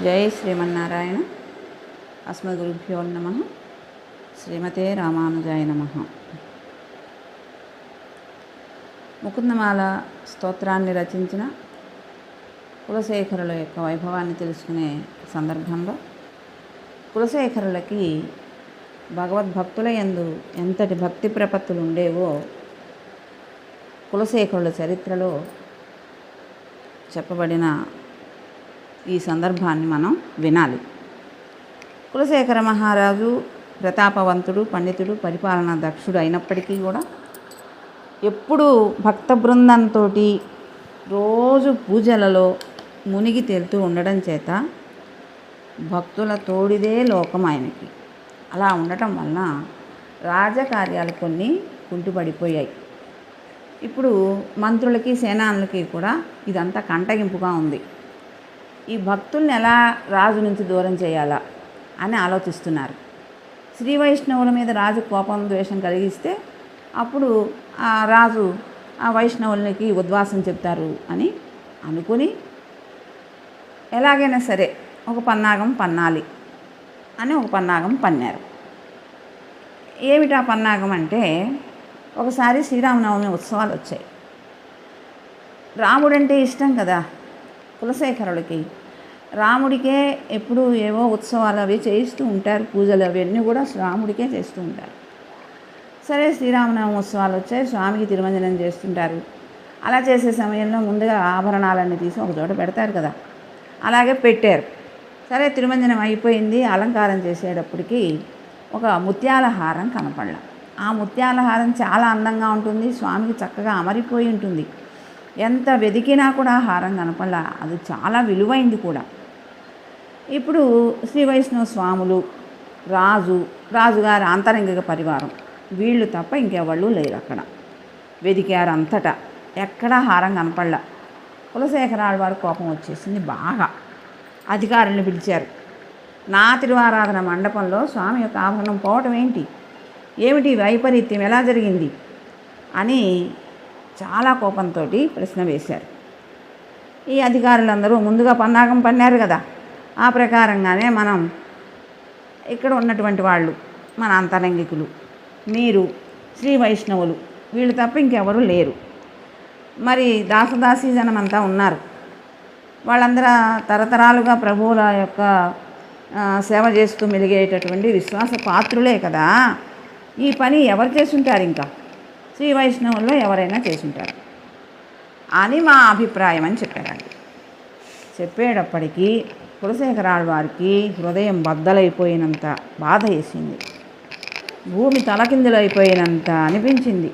జై శ్రీమన్నారాయణ. అస్మద్గురుభ్యో నమ. శ్రీమతే రామానుజాయ నమ. ముకుందమాల స్తోత్రాన్ని రచించిన కులశేఖరుల యొక్క వైభవాన్ని తెలుసుకునే సందర్భంలో కులశేఖరులకి భగవద్భక్తుల యందు ఎంతటి భక్తి ప్రపత్తులు ఉండేవో కులశేఖరుల చరిత్రలో చెప్పబడిన ఈ సందర్భాన్ని మనం వినాలి. కులశేఖర మహారాజు ప్రతాపవంతుడు పండితుడు పరిపాలనా దక్షుడు అయినప్పటికీ కూడా ఎప్పుడు భక్త బృందంతో రోజు పూజలలో మునిగి తేలుతూ ఉండడం చేత భక్తుల తోడిదే లోకం ఆయనకి. అలా ఉండటం వలన రాజకార్యాలు కొన్ని కుంటుపడిపోయాయి. ఇప్పుడు మంత్రులకి సేనానులకి కూడా ఇదంతా కంటగింపుగా ఉంది. ఈ భక్తుల్ని ఎలా రాజు నుంచి దూరం చేయాలా అని ఆలోచిస్తున్నారు. శ్రీ వైష్ణవుల మీద రాజు కోపం ద్వేషం కలిగిస్తే అప్పుడు ఆ రాజు ఆ వైష్ణవులకి ఉద్వాసం చెప్తారు అని అనుకుని ఎలాగైనా సరే ఒక పన్నాగం పన్నాలి అని ఒక పన్నాగం పన్నారు. ఏమిటా పన్నాగం అంటే ఒకసారి శ్రీరామనవమి ఉత్సవాలు వచ్చాయి. రాముడంటే ఇష్టం కదా కులశేఖరుడికి. రాముడికే ఎప్పుడు ఏవో ఉత్సవాలు అవి చేయిస్తూ ఉంటారు పూజలు అవన్నీ కూడా రాముడికే చేస్తూ ఉంటారు. సరే శ్రీరామనవమి ఉత్సవాలు వచ్చాయి స్వామికి తిరుమంజనం చేస్తుంటారు. అలా చేసే సమయంలో ముందుగా ఆభరణాలన్నీ తీసి ఒక చోట పెడతారు కదా అలాగే పెట్టారు. సరే తిరుమంజనం అయిపోయింది అలంకారం చేసేటప్పటికి ఒక ముత్యాల హారం కనపడలా. ఆ ముత్యాల హారం చాలా అందంగా ఉంటుంది స్వామికి చక్కగా అమరిపోయి ఉంటుంది. ఎంత వెతికినా కూడా హారం కనపడలా. అది చాలా విలువైంది కూడా. ఇప్పుడు శ్రీ వైష్ణవ స్వాములు రాజు రాజుగారి అంతరంగిక పరివారం వీళ్ళు తప్ప ఇంకెవళ్ళు లేరు అక్కడ. వెతికారు అంతటా ఎక్కడా హారం కనపడలా. కులశేఖరాల వారి కోపం వచ్చేసింది బాగా. అధికారులను పిలిచారు. నా తిరువారాధన మండపంలో స్వామి యొక్క ఆభరణం పోవటం ఏంటి? ఏమిటి వైపరీత్యం? ఎలా జరిగింది? అని చాలా కోపంతో ప్రశ్న వేశారు. ఈ అధికారులందరూ ముందుగా పన్నాగం పన్నారు కదా. ఆ ప్రకారంగానే మనం ఇక్కడ ఉన్నటువంటి వాళ్ళు మన అంతరంగికులు మీరు శ్రీ వైష్ణవులు వీళ్ళు తప్ప ఇంకెవరు లేరు. మరి దాసదాసీ జనం అంతా ఉన్నారు. వాళ్ళందరూ తరతరాలుగా ప్రభువుల యొక్క సేవ చేస్తూ మెలిగేటటువంటి విశ్వాస పాత్రులే కదా. ఈ పని ఎవరు చేసుంటారు ఇంకా? శ్రీ వైష్ణవుల్లో ఎవరైనా చేసుంటారు. అని మా అభిప్రాయం అని చెప్పారండి చెప్పేటప్పటికీ కులశేఖరాడు వారికి హృదయం బద్దలైపోయినంత బాధ వేసింది. భూమి తలకిందులైపోయినంత అనిపించింది.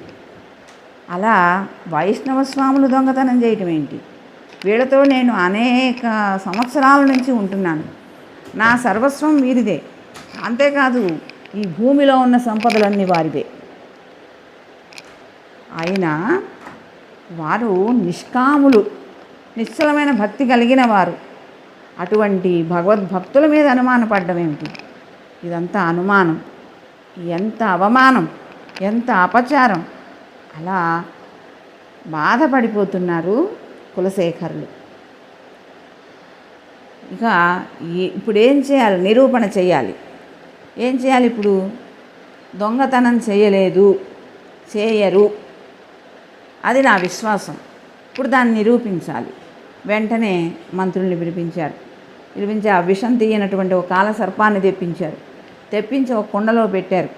అలా వైష్ణవ స్వాములు దొంగతనం చేయటం ఏంటి? వీళ్ళతో నేను అనేక సంవత్సరాల నుంచి ఉంటున్నాను. నా సర్వస్వం వీరిదే. అంతేకాదు ఈ భూమిలో ఉన్న సంపదలన్నీ వారిదే. అయినా వారు నిష్కాములు నిశ్చలమైన భక్తి కలిగిన వారు. అటువంటి భగవద్భక్తుల మీద అనుమానపడ్డం ఏమిటి? ఇదంతా అనుమానం. ఎంత అవమానం ఎంత అపచారం. అలా బాధపడిపోతున్నారు కులశేఖరులు. ఇక ఈ- ఇప్పుడు ఏం చేయాలి? నిరూపణ చేయాలి. ఏం చేయాలి ఇప్పుడు? దొంగతనం చేయలేదు చేయరు. అది నా విశ్వాసం. ఇప్పుడు దాన్ని నిరూపించాలి. వెంటనే మంత్రుల్ని పిలిపించారు. పిలిపించి ఆ విషం తీయనటువంటి ఒక కాల సర్పాన్ని తెప్పించారు. తెప్పించి ఒక కుండలో పెట్టారు.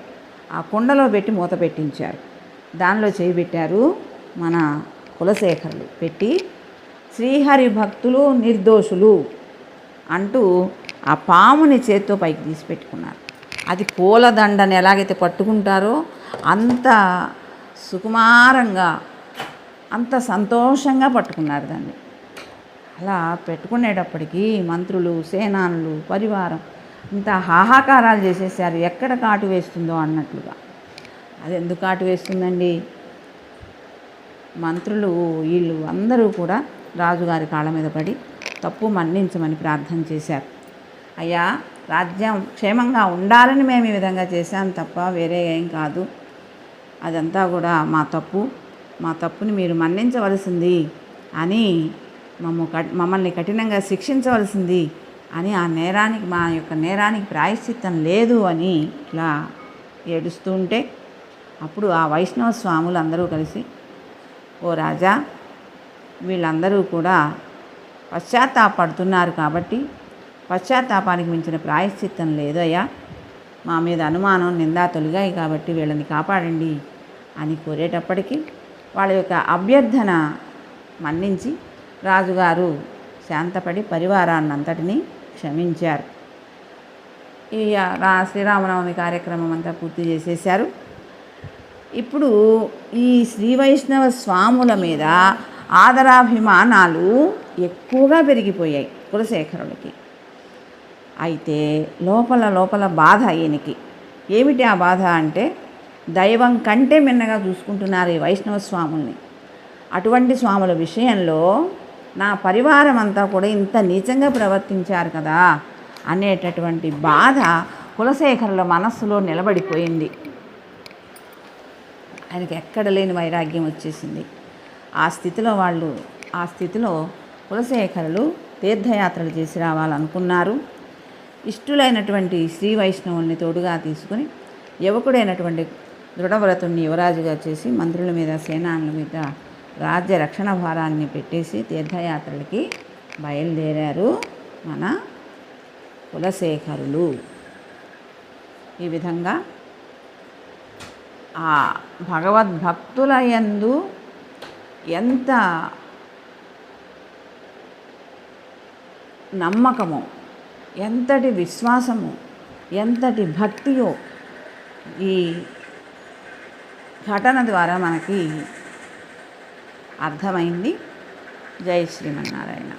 ఆ కుండలో పెట్టి మూత పెట్టించారు. దానిలో చేయి పెట్టారు మన కులశేఖరులు. పెట్టి శ్రీహరి భక్తులు నిర్దోషులు అంటూ ఆ పాముని చేత్తో పైకి తీసి పెట్టుకున్నారు. అది పూలదండని ఎలాగైతే పట్టుకుంటారో అంత సుకుమారంగా అంత సంతోషంగా పట్టుకున్నారు దాన్ని. అలా పెట్టుకునేటప్పటికీ మంత్రులు సేనానులు పరివారం ఇంత హాహాకారాలు చేసేసారు. ఎక్కడ కాటు వేస్తుందో అన్నట్లుగా. అది ఎందుకు కాటు వేస్తుందండి? మంత్రులు వీళ్ళు అందరూ కూడా రాజుగారి కాళ్ళ మీద పడి తప్పు మన్నించమని ప్రార్థన చేశారు. అయ్యా రాజ్యం క్షేమంగా ఉండాలని మేము ఈ విధంగా చేశాం తప్ప వేరే ఏం కాదు. అదంతా కూడా మా తప్పు. మా తప్పుని మీరు మన్నించవలసింది అని మమ్మ మమ్మల్ని కఠినంగా శిక్షించవలసింది అని ఆ నేరానికి మా యొక్క నేరానికి ప్రాయశ్చిత్తం లేదు అని ఇట్లా ఏడుస్తూ ఉంటే అప్పుడు ఆ వైష్ణవ స్వాములు అందరూ కలిసి ఓ రాజా వీళ్ళందరూ కూడా పశ్చాత్తాపడుతున్నారు కాబట్టి పశ్చాత్తాపానికి మించిన ప్రాయశ్చిత్తం లేదయ్యా మా మీద అనుమానం నిందా తొలిగాయి కాబట్టి వీళ్ళని కాపాడండి అని కోరేటప్పటికీ వాళ్ళ యొక్క అభ్యర్థన మన్నించి రాజుగారు శాంతపడి పరివారాన్నంతటినీ క్షమించారు. ఈ రా శ్రీరామనవమి కార్యక్రమం అంతా పూర్తి చేసేశారు. ఇప్పుడు ఈ శ్రీ వైష్ణవ స్వాముల మీద ఆదరాభిమానాలు ఎక్కువగా పెరిగిపోయాయి కులశేఖరుడికి అయితే లోపల లోపల బాధ ఈయనకి. ఏమిటి ఆ బాధ అంటే దైవం కంటే మిన్నగా చూసుకుంటున్నారు ఈ వైష్ణవ స్వాముల్ని. అటువంటి స్వాముల విషయంలో నా పరివారం అంతా కూడా ఇంత నీచంగా ప్రవర్తించారు కదా అనేటటువంటి బాధ కులశేఖరుల మనస్సులో నిలబడిపోయింది. ఆయనకి ఎక్కడ లేని వైరాగ్యం వచ్చేసింది. ఆ స్థితిలో వాళ్ళు ఆ స్థితిలో కులశేఖరులు తీర్థయాత్రలు చేసి రావాలనుకున్నారు. ఇష్టులైనటువంటి శ్రీ వైష్ణవుల్ని తోడుగా తీసుకుని యువకుడైనటువంటి దృఢవ్రతుణ్ణి యువరాజుగా చేసి మంత్రుల మీద సేనానుల మీద రాజ్య రక్షణ భారాన్ని పెట్టేసి తీర్థయాత్రలకి బయలుదేరారు మన కులశేఖరులు. ఈ విధంగా ఆ భగవద్భక్తుల యందు ఎంత నమ్మకము ఎంతటి విశ్వాసము ఎంతటి భక్తియో ఈ ఘటన ద్వారా మనకి అర్థమైంది. జై శ్రీమన్నారాయణ.